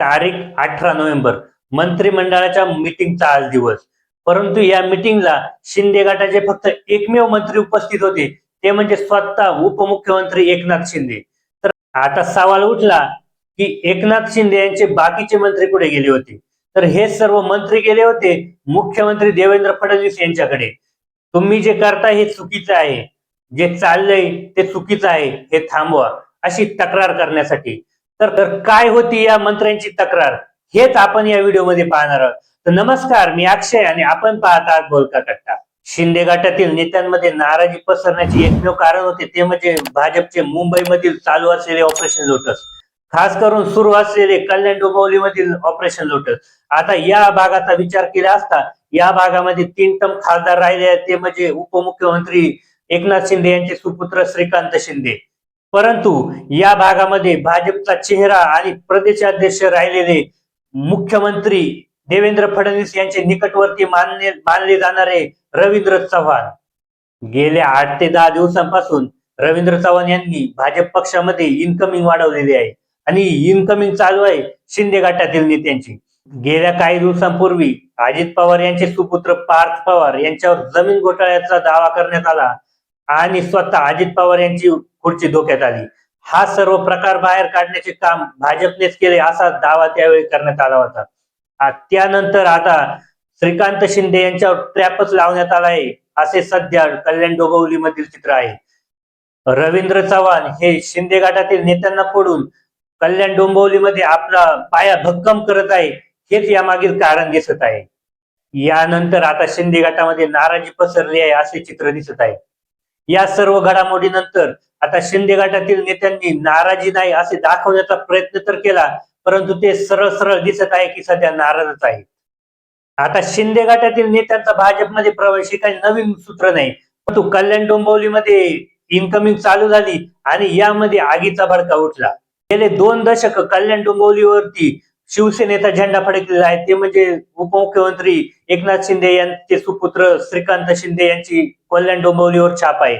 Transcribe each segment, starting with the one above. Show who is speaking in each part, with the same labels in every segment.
Speaker 1: तारीख अठरा नोव्हेंबर. मंत्रिमंडळाच्या मिटिंगचा आज दिवस. परंतु या मिटिंगला शिंदे गटाचे फक्त एकमेव मंत्री उपस्थित होते. ते म्हणजे स्वतः उपमुख्यमंत्री एकनाथ शिंदे. तर आता सवाल उठला की एकनाथ शिंदे यांचे बाकीचे मंत्री कुठे गेले होते? तर हे सर्व मंत्री गेले होते मुख्यमंत्री देवेंद्र फडणवीस यांच्याकडे. तुम्ही जे करता हे चुकीचं आहे. जे चाललंय ते चुकीचं आहे. हे थांबवा. अशी तक्रार करण्यासाठी. तर तर काय होती या मंत्र्यांची तक्रार? हेच आपण या व्हिडिओमध्ये पाहणार आहोत. तर नमस्कार मी अक्षय आणि आपण पाहत आहात बोलका कट्टा. शिंदे गटातील नेत्यांमध्ये नाराजी पसरण्याचे एकमेव कारण होते ते म्हणजे भाजपचे मुंबईमधील चालू असलेले ऑपरेशन लोटस. खास करून सुरू असलेले कल्याण डोंबिवलीमधील ऑपरेशन लोटस. आता या भागाचा विचार केला असता या भागामध्ये तीन टम खासदार राहिले आहेत. ते म्हणजे उपमुख्यमंत्री एकनाथ शिंदे यांचे सुपुत्र श्रीकांत शिंदे. परंतु या भागामध्ये भाजपचा चेहरा आणि प्रदेशाध्यक्ष राहिलेले मुख्यमंत्री देवेंद्र फडणवीस यांचे निकटवर्ती मानले मानले जाणारे रवींद्र चव्हाण. गेल्या आठ ते दहा दिवसांपासून रवींद्र चव्हाण यांनी भाजप पक्षामध्ये इन्कमिंग वाढवलेली आहे आणि इन्कमिंग चालू आहे शिंदे गटातील नेत्यांची. गेल्या काही दिवसांपूर्वी अजित पवार यांचे सुपुत्र पार्थ पवार यांच्यावर जमीन घोटाळ्याचा दावा करण्यात आला. आणि स्वतः अजित पवार यांची खुर्ची धोक्यात आली. हा सर्व प्रकार बाहेर काढण्याचे काम भाजपनेच केले असा दावा त्यावेळी करण्यात आला होता. त्यानंतर आता श्रीकांत शिंदे यांच्यावर ट्रॅपच लावण्यात आला आहे असे सध्या कल्याण डोंबिवली मधील चित्र आहे. रवींद्र चव्हाण हे शिंदे गटातील नेत्यांना फोडून कल्याण डोंबवलीमध्ये आपला पाया भक्कम करत आहे हेच यामागील कारण दिसत आहे. यानंतर आता शिंदे गटामध्ये नाराजी पसरली आहे असे चित्र दिसत आहे. या सर्व घडामोडीनंतर आता शिंदे गटातील नेत्यांनी नाराजी नाही असे दाखवण्याचा प्रयत्न तर केला परंतु ते सरळ सरळ दिसत आहे की सध्या नाराजच आहे आता शिंदे गटातील नेत्यांचा भाजपमध्ये प्रवेश हे काही नवीन सूत्र नाही परंतु कल्याण डोंबिवलीमध्ये इन्कमिंग चालू झाली आणि यामध्ये आगीचा भडका उठला. गेले दोन दशक कल्याण डोंबिवलीवरती शिवसेनेचा झेंडा फडकलेला आहे. ते म्हणजे उपमुख्यमंत्री एकनाथ शिंदे यांचे सुपुत्र श्रीकांत शिंदे यांची कल्याण डोंबिवलीवर छाप आहे.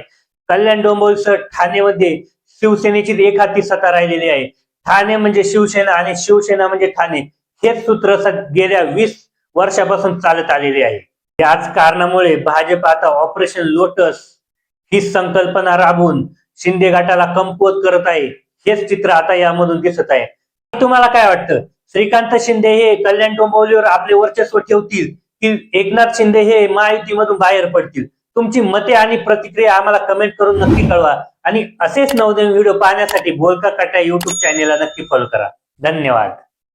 Speaker 1: कल्याण डोंबिवलीसह ठाणेमध्ये शिवसेनेची एक हाती सत्ता राहिलेली आहे. ठाणे म्हणजे शिवसेना आणि शिवसेना म्हणजे ठाणे हेच सूत्र गेल्या वीस वर्षापासून चालत आलेले आहे. याच कारणामुळे भाजप आता ऑपरेशन लोटस ही संकल्पना राबवून शिंदे गटाला कमकुवत करत आहे. हेच चित्र आता यामधून दिसत आहे. तुम्हाला काय वाटतं? श्रीकांत शिंदे हे कल्याण डोंबिवलीवर आपले वर्चस्व ठेवतील की एकनाथ शिंदे हे महायुतीमधून बाहेर पडतील. तुमची मते आणि प्रतिक्रिया आम्हाला कमेंट करून नक्की कळवा. आणि असेच नवनवीन व्हिडिओ पाहण्यासाठी बोलका कटा युट्यूब चॅनेलला नक्की फॉलो करा. धन्यवाद.